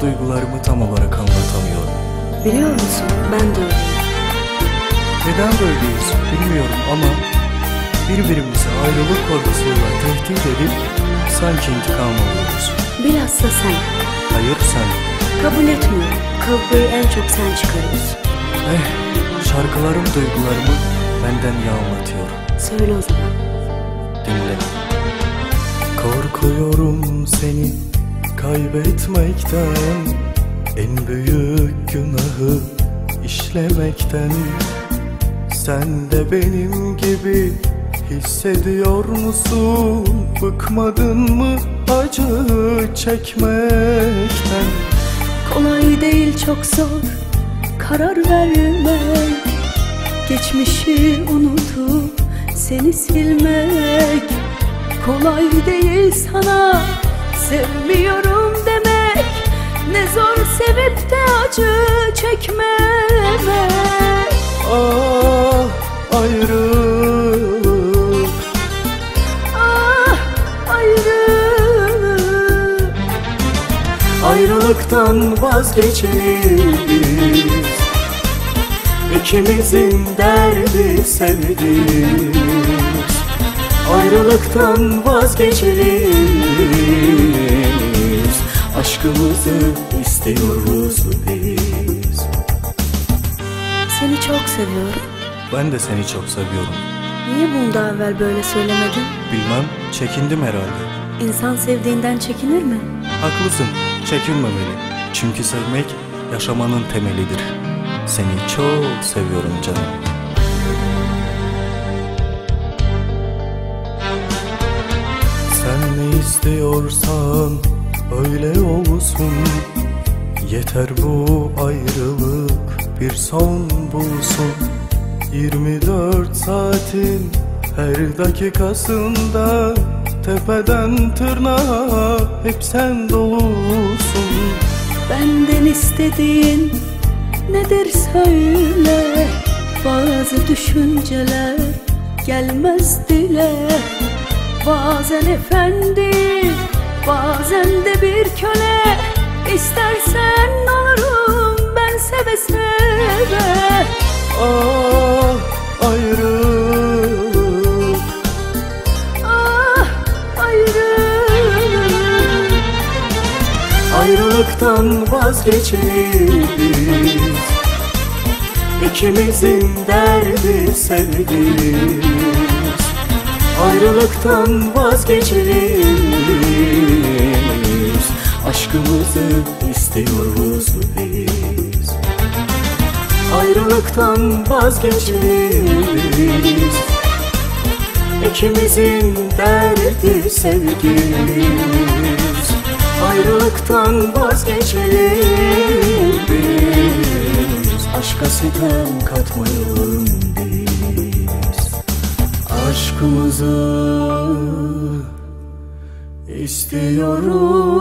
duygularımı tam olarak anlatamıyorum. Biliyor musun ben de öyleyim. Neden böyleyiz bilmiyorum ama birbirimizi ayrılık korkusuyla tehdit edip sanki intikam alıyoruz. Bilhassa sen. Hayır sen. Kabul etmiyorum. Kavgayı en çok sen çıkarıyorsun. Eh, şarkılarım duygularımı benden yağmatıyor. Söyle o zaman. Dinle. Korkuyorum seni kaybetmekten En büyük günahı işlemekten Sen de benim gibi hissediyor musun? Bıkmadın mı acı çekmekten? Kolay değil çok zor karar vermek Geçmişi unutup seni silmek Kolay değil sana sevmiyorum demek. Ne zor sevip de acı çekmemek. Ah ayrılık. Ah ayrı Ayrılıktan vazgeçeriz İkimizin derdi sevdiğimiz Ayrılıktan vazgeçeriz Aşkımızı istiyoruz biz. Seni çok seviyorum. Ben de seni çok seviyorum. Niye bunu daha evvel böyle söylemedin? Bilmem çekindim herhalde. İnsan sevdiğinden çekinir mi? Haklısın çekinmemeli. Çünkü sevmek yaşamanın temelidir. Seni çok seviyorum canım istiyorsan öyle olsun. Yeter bu ayrılık bir son bulsun. 24 saatin her dakikasında Tepeden tırnağa hep sen dolusun Benden istediğin nedir söyle Bazı düşünceler gelmez dile Bazen efendi bazen de bir köle. İstersen olurum ben seve seve. Ah ayrılık Ah ayrı Ayrılıktan vazgeçeriz İkimizin derdi sevdiğimiz Ayrılıktan vazgeçeriz Aşkımızı istiyoruz biz. Ayrılıktan vazgeçeriz İkimizin derdi sevgimiz. Ayrılıktan vazgeçelim biz Aşka sitem katmayalım biz Aşkımızı istiyoruz